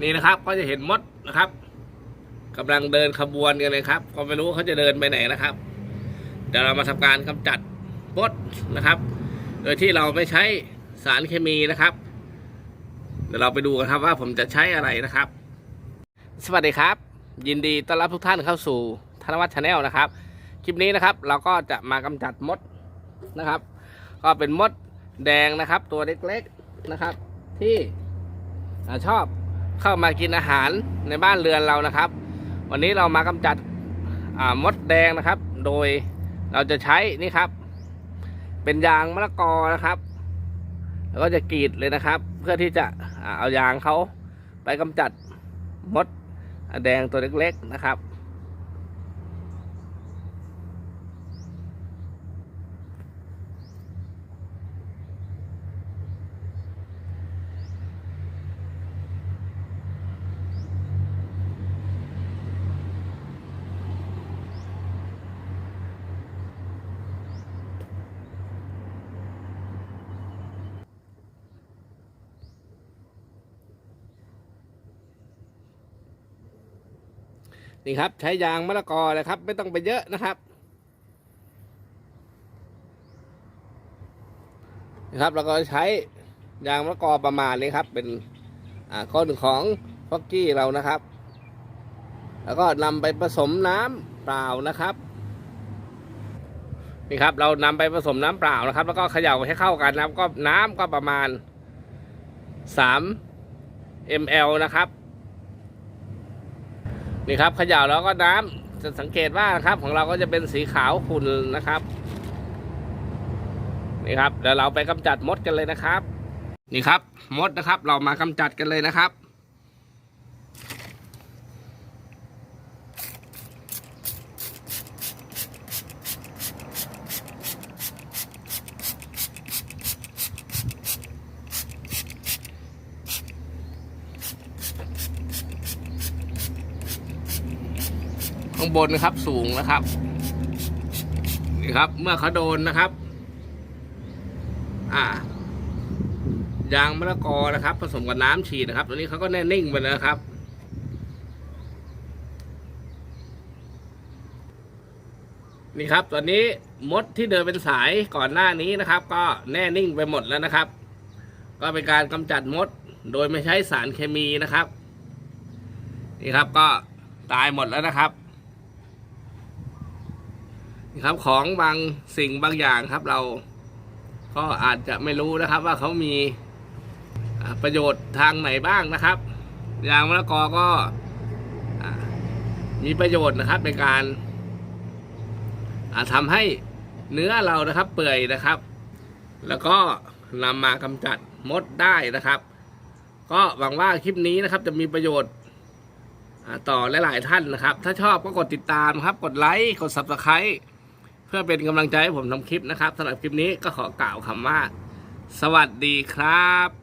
นี่นะครับก็จะเห็นมดนะครับกำลังเดินขบวนกันเลยครับ ก็ไม่รู้เขาจะเดินไปไหนนะครับ เดี๋ยวเรามาทำการกำจัดมดนะครับ โดยที่เราไม่ใช้สารเคมีนะครับ เดี๋ยวเราไปดูกันครับว่าผมจะใช้อะไรนะครับ สวัสดีครับ ยินดีต้อนรับทุกท่านเข้าสู่ธนวัฒน์ชาแนลนะครับคลิปนี้นะครับ เราก็จะมากำจัดมดนะครับ ก็เป็นมดแดงนะครับ ตัวเล็กๆนะครับ ที่ชอบ เข้ามากินอาหารในบ้านเรือนเรานะครับ วันนี้เรามากำจัดมดแดงนะครับ โดยเราจะใช้นี่ครับ เป็นยางมะละกอนะครับ แล้วก็จะกรีดเลยนะครับ เพื่อที่จะเอายางเขาไปกำจัดมดแดงตัวเล็กๆนะครับ นี่ครับ ใช้ยางมะละกอเลยครับ ไม่ต้องไปเยอะนะครับนะครับเราก็ใช้ยางมะละกอประมาณนี้ครับ เป็นอ่าข้อหนึ่งของฟอกกี้เรานะครับ แล้วก็นำไปผสมน้ำเปล่านะครับนี่ครับ เรานำไปผสมน้ำเปล่านะครับ แล้วก็เขย่าให้เข้ากันนะครับก็น้ำก็ประมาณ 3 ml นะครับ นี่ครับเขย่าแล้วก็น้ำจะสังเกตว่านะครับ ของเราก็จะเป็นสีขาวขุ่นนะครับนี่ครับเดี๋ยวเราไปกำจัดมดกันเลยนะครับ นี่ครับมดนะครับ เรามากำจัดกันเลยนะครับ ข้างบนนะครับสูงนะครับนี่ครับ เมื่อเขาโดนนะครับ อ่ายางมะละกอนะครับ ผสมกับน้ำฉีดนะครับ ตัวนี้เขาก็แน่นิ่งไปแล้วครับ นี่ครับตอนนี้มดที่เดินเป็นสายก่อนหน้านี้นะครับ ก็แน่นิ่งไปหมดแล้วนะครับ ก็เป็นการกำจัดมดโดยไม่ใช้สารเคมีนะครับ นี่ครับก็ตายหมดแล้วนะครับ ครับของบางสิ่งบางอย่างครับ เราก็อาจจะไม่รู้นะครับ ว่าเขามีประโยชน์ทางไหนบ้างนะครับ ยางมะละกอก็มีประโยชน์นะครับในการทำให้เนื้อเรานะครับ เปื่อยนะครับ แล้วก็นำมากำจัดมดได้นะครับ ก็หวังว่าคลิปนี้นะครับ จะมีประโยชน์ต่อหลาย ๆ ท่านนะครับ ถ้าชอบก็กดติดตามครับ กดไลค์ กด subscribe พื่อเป็นกำลังใจให้ผมทำคลิปนะครับสำหรับคลิปนี้ก็ขอกล่าวคำว่า สวัสดีครับ